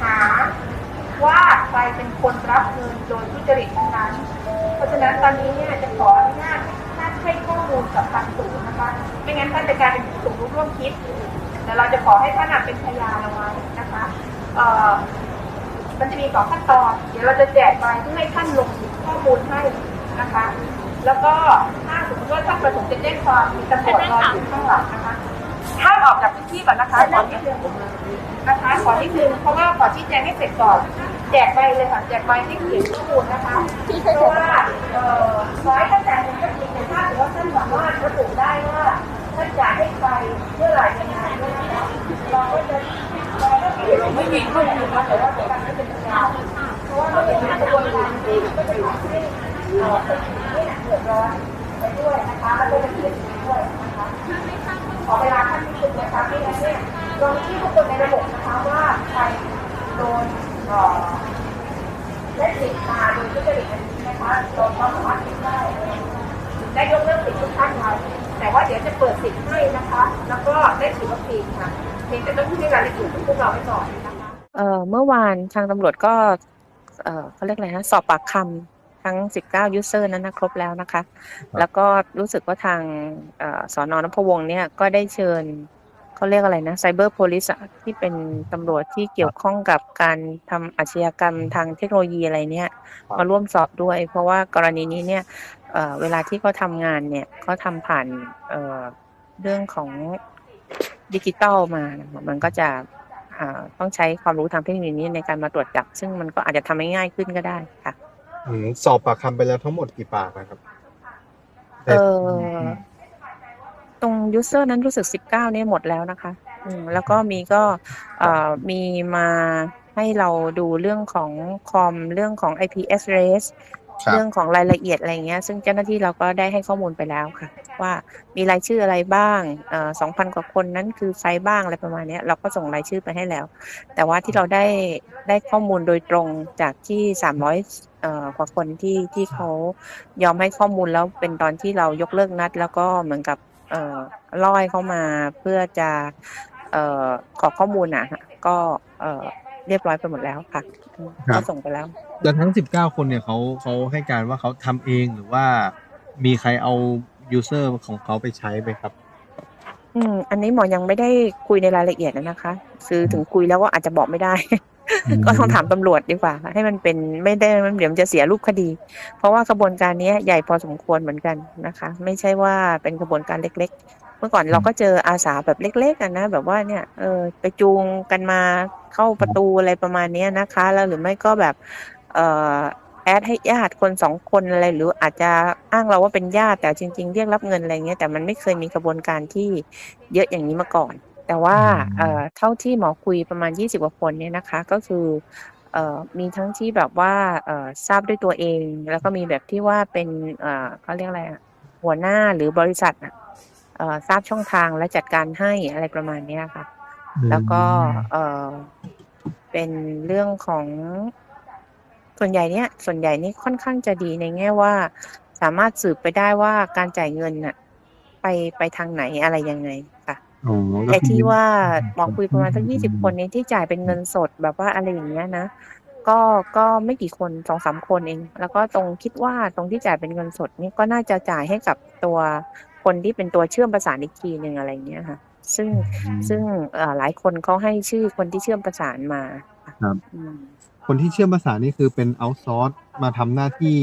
หาว่าใครเป็นคนรับเงินโดยทุจริตทั้งนั้น เพราะฉะนั้นตอนนี้เนี่ยจะขออนุญาตท่านให้ข้อมูลกับทางศูนย์นะคะ ไม่งั้นท่านจะกลายเป็นผู้ถูกร่วมคิด แต่เราจะขอให้ท่านนเป็นพยานเอาไว้นะคะเอ่อมันจะมีสองขั้นตอน เดี๋ยวเราจะแจกไปเพื่อให้ท่านลงข้อมูลให้นะคะ แล้วก็ถ้าสมมติว่าท่านประสงค์จะแจ้งความมีตำรวจรออยู่ข้างหลังนะคะ ห้ามออกจากพื้นที่ก่อนนะคะขอนิดนึงนะคะขอนิดนึงเพราะว่าขอชี้แจงให้เสร็จก่อนแจกใบเลยค่ะแจกใบที่เขียนข้อมูลนะคะเพราะว่าเอ่อขอให้ท่านจ่ายเงินก็จริงแต่ถ้าถือว่าท่านสามารถระบุได้ว่าท่านจ่ายให้ใครเมื่อไหร่ยังไงเนี่ยนะคะเราก็จะเราก็จะไม่มีข้อมูลนะแต่ว่าเป็นการไม่เป็นพยานเพราะว่าเราเป็นกระบวนการที่ก็จะทำให้เอ่อคนอื่นเนี่ยเดือดร้อนไปด้วยนะคะแล้วก็จะเสียชีวิตด้วยน อเวลาท่านนิดนึงนะคะไม่งั้นเนี่ยลองที่ทุกคนในระบบนะคะว่าใครโดนเอ่อได้สิทธิ์มาโดยทุจริตอันนี้นะคะโดนเขาสามารถคิดได้ได้ยกเลิกสิทธิ์ทุกท่านไว้แต่ว่าเดี๋ยวจะเปิดสิทธิ์ให้นะคะ แล้วก็ได้ฉีดวัคซีนค่ะเพียงแต่ต้องพูดในรายละเอียดของพวกเราไว้ก่อนนะคะเออเมื่อวานทางตำรวจก็เออเขาเรียกอะไรนะสอบปากคำ ทั้ง 19ยูเซอร์นั้นนะครบแล้วนะคะ แล้วก็รู้สึกว่าทางเอ่อสอนอนพวงศ์เนี่ยก็ได้เชิญเขาเรียกอะไรนะไซเบอร์โพลิสที่เป็นตำรวจที่เกี่ยวข้องกับการทำอาชญากรรมทางเทคโนโลยีอะไรเนี่ยครับมาร่วมสอบด้วย เพราะว่ากรณีนี้เนี่ยเอ่อเวลาที่เขาทำงานเนี่ยเขาทำผ่านเอ่อเรื่องของดิจิตอลมานะคะมันก็จะอ่าต้องใช้ความรู้ทางเทคโนโลยีนี้ในการมาตรวจจับ ซึ่งมันก็อาจจะทำให้ง่ายขึ้นก็ได้ค่ะ อืมสอบปากคำไปแล้วทั้งหมดกี่ปากนะครับเออตรงยูเซอร์นั้นรู้สึกสิบเก้าเนี่ยหมดแล้วนะคะ อืมแล้วก็มีก็เอ่อมีมาให้เราดูเรื่องของคอมเรื่องของ IP address ครับ เรื่องของรายละเอียดอะไรเงี้ย ซึ่งเจ้าหน้าที่เราก็ได้ให้ข้อมูลไปแล้วค่ะ ว่ามีรายชื่ออะไรบ้างเอ่อ2,000กว่าคนนั้นคือใครบ้างอะไรประมาณเนี้ยเราก็ส่งรายชื่อไปให้แล้ว แต่ว่าที่เราได้ได้ข้อมูลโดยตรงจากที่300เอ่อกว่าคนที่ที่เขายอมให้ข้อมูลแล้วเป็นตอนที่เรายกเลิกนัด แล้วก็เหมือนกับร่อล่อให้เขามาเพื่อจะออขอข้อมูลอะค่ะก็ เอ่อเรียบร้อยไปหมดแล้วค่ะอืมครัก็บส่งไปแล้วแล้วทั้ง19คนเนี่ยเขาเขาให้การว่าเขาทำเองหรือว่ามีใครเอายูเซอร์ของเขาไปใช้ไหมครับ อืม อันนี้หมอยังไม่ได้คุยในรายละเอียดนะนะคะคือถึงคุยแล้วก็อาจจะบอกไม่ได้ ก็ต้องถามตำรวจดีกว่า ให้มันเป็นไม่ได้มันเดี๋ยวมันจะเสียรูปคดี เพราะว่ากระบวนการเนี้ยใหญ่พอสมควรเหมือนกันนะคะ ไม่ใช่ว่าเป็นกระบวนการเล็กๆเมื่อก่อนเราก็เจออาสาแบบเล็กๆกันนะ แบบว่าเนี่ยเออไปจูงกันมาเข้าประตูอะไรประมาณเนี้ยนะคะ แล้วหรือไม่ก็แบบเอ่อแอดให้ญาติคนสองคนอะไรหรืออาจจะอ้างเราว่าเป็นญาติแต่จริง ๆ เรียกรับเงินอะไรเงี้ยแต่มันไม่เคยมีกระบวนการที่เยอะอย่างนี้มาก่อน แต่ว่าอืมเอ่อเท่าที่หมอคุยประมาณ 20กว่าคนเนี่ยนะคะก็คือเอ่อมีทั้งที่แบบว่าเอ่อทราบด้วยตัวเอง แล้วก็มีแบบที่ว่าเป็นเอ่อเขาเรียกอะไรอะหัวหน้าหรือบริษัทอะเอ่อ ทราบช่องทางและจัดการให้อะไรประมาณเนี้ยค่ะ แล้วก็เออเป็นเรื่องของส่วนใหญ่เนี่ยส่วนใหญ่นี่ค่อนข้างจะดีในแง่ว่า สามารถสืบไปได้ว่าการจ่ายเงินน่ะ ไปไปทางไหนอะไรยังไงค่ะอ๋อก็ไอ้คือที่ว่าหมอคุยประมาณสักยี่สิบคนนี้ที่จ่ายเป็นเงินสดแบบว่าอะไรอย่างเงี้ยนะก็ก็ไม่กี่คนสองสามคนเอง แล้วก็ตรงคิดว่าตรงที่จ่ายเป็นเงินสดนี่ก็น่าจะจ่ายให้กับตัว คนที่เป็นตัวเชื่อมประสานอีกทีหนึ่งอะไรเงี้ยค่ะ ซึ่งซึ่งเอ่อหลายคนเขาให้ชื่อคนที่เชื่อมประสานมาะครับอืมคนที่เชื่อมภาษานนี่คือเป็นเอา s ซอร์สมาทำหน้าที่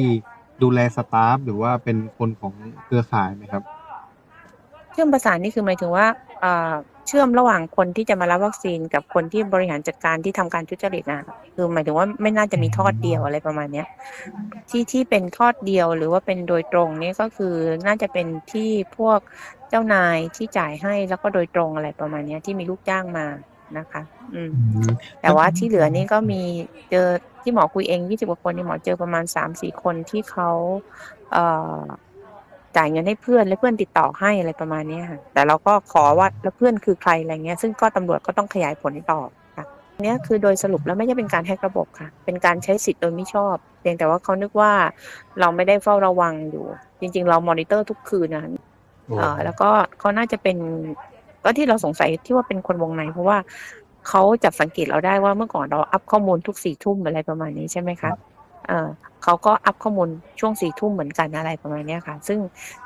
ดูแลสตาฟหรือว่าเป็นคนของเครือข่ายไหมครับ เชื่อมประสานนี่คือหมายถึงว่า เอ่อเชื่อมระหว่างคนที่จะมารับวัคซีนกับคนที่บริหารจัดการที่ทำการทุจริตนะคือหมายถึงว่าไม่น่าจะมีทอดเดียวอะไรประมาณเนี้ยที่ที่เป็นทอดเดียวหรือว่าเป็นโดยตรงนี่ก็คือน่าจะเป็นที่พวกเจ้านายที่จ่ายให้แล้วก็โดยตรงอะไรประมาณเนี้ยที่มีลูกจ้างมานะคะ อืม แต่ว่าที่เหลือนี่ก็มีเจอที่หมอคุยเองยี่สิบกว่าคนนี่หมอเจอประมาณสามสี่คนที่เขาเอ่อ จ่ายเงินให้เพื่อนและเพื่อนติดต่อให้อะไรประมาณเนี้ยค่ะแต่เราก็ขอว่าแล้วเพื่อนคือใครอะไรเงี้ย ซึ่งก็ตำรวจก็ต้องขยายผลต่อค่ะเนี้ยคือโดยสรุปแล้วไม่ใช่เป็นการแฮกระบบค่ะ เป็นการใช้สิทธิ์โดยไม่ชอบ เพียงแต่ว่าเขานึกว่าเราไม่ได้เฝ้าระวังอยู่ จริง ๆ เรามอนิเตอร์ทุกคืนนะเอ่อแล้วก็เขาน่าจะเป็นก็ที่เราสงสัยที่ว่าเป็นคนวงใน เพราะว่าเขาจับสังเกตเราได้ว่าเมื่อก่อนเราอัพข้อมูลทุกสี่ทุ่มอะไรประมาณนี้ใช่ไหมคะ เออเขาก็อัพข้อมูลช่วงสี่ทุ่มเหมือนกันอะไรประมาณเนี้ยค่ะ ซึ่ง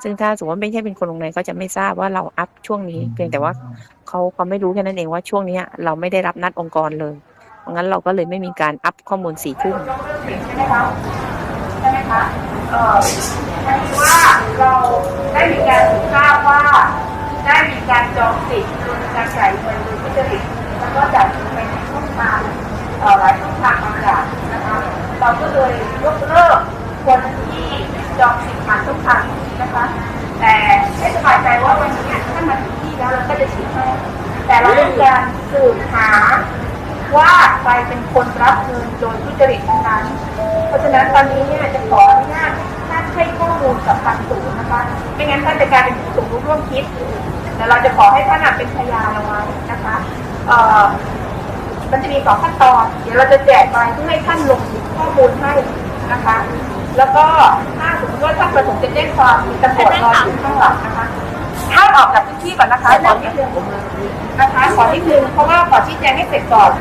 ซึ่งถ้าสมมติว่าไม่ใช่เป็นคนวงในก็จะไม่ทราบว่าเราอัพช่วงนี้ เพียงแต่ว่าเขาเขาไม่รู้แค่นั้นเองว่าช่วงเนี้ยเราไม่ได้รับนัดองค์กรเลยเพราะงั้นเราก็เลยไม่มีการอัพข้อมูลสี่ทุ่มยกเลิกสิทธิ์ใช่ไหมคะใช่ไหมคะเอ่อหมายถึงว่าเราได้มีการทราบว่าได้มีการจองสิทธิ์โดยมีการจ่ายเงินโดยทุจริตแล้วก็จ่ายเงินไปในช่องทางเอ่อหลายช่องทางต่างๆนะคะ เราก็เลยยกเลิกคนที่จองสิทธิ์ผ่านช่องทางนี้นะคะ แต่ให้สบายใจว่าวันนี้ท่านมาถึงที่แล้วเราก็จะฉีดให้แต่เราต้องการสืบหาว่าใครเป็นคนรับเงินโดยทุจริตทั้งนั้น เพราะฉะนั้นตอนนี้เนี่ยจะขออนุญาตท่านให้ข้อมูลกับทางศูนย์นะคะ ไม่งั้นท่านจะกลายเป็นผู้สมรู้ร่วมคิดแต่เราจะขอให้ท่านเป็นพยานเอาไว้นะคะเอ่อ มันจะมีสองขั้นตอน เดี๋ยวเราจะแจกไปเพื่อให้ท่านลงข้อมูลให้นะคะ แล้วก็ถ้าสมมติว่าท่านประสงค์จะแจ้งความมีตำรวจรออยู่ข้างหลังนะคะท่าออกจากพื้นที่ก่อนนะคะขอนิดนึงนะคะ ขอนิดนึงเพราะว่าขอชี้แจงให้เสร็จก่อน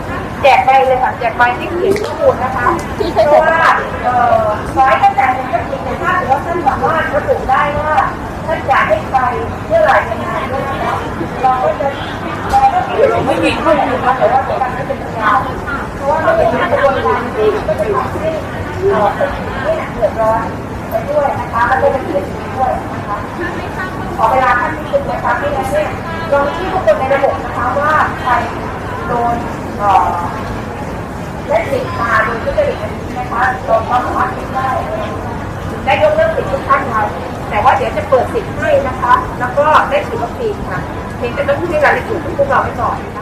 แจกใบเลยค่ะ แจกใบที่เขียนข้อมูลนะคะเพราะว่าเอ่อขอให้ท่านจ่ายเงินก็จริงแต่ถ้าถือว่าท่านสามารถระบุได้ว่าท่านจ่ายให้ใครเมื่อไหร่ยังไงด้เราก็จะ ไม่มีข้อมูลนะคะแต่ว่าการไม่เป็นพยานเพราะว่าเราเป็นกระบวนการที่ก็จะทำให้เอ่อคนอื่นเนี่ยเดือดร้อนไปด้วยนะคะแล้วก็จะเสียชีวิตด้วยนะคะขอเวลาท่านนิดนึงนะคะไม่งั้นเนี่ยเราไม่ที่ทุกคนในระบบนะคะว่าใครโดนเอ่อได้สิทธิ์มาโดยทุจริตนนี้นะคะเราก็สามารถคิดได้ได้ยกเลิกสิทธิ์ทุกท่านค่ะแต่ว่าเดี๋ยวจะเปิดสิทธิ์ให้นะคะ แล้วก็ได้ฉีดวัคซีนค่ะ เพียงแต่ต้องพูดในรายละเอียดที่พวกเราให้ก่อนนะคะ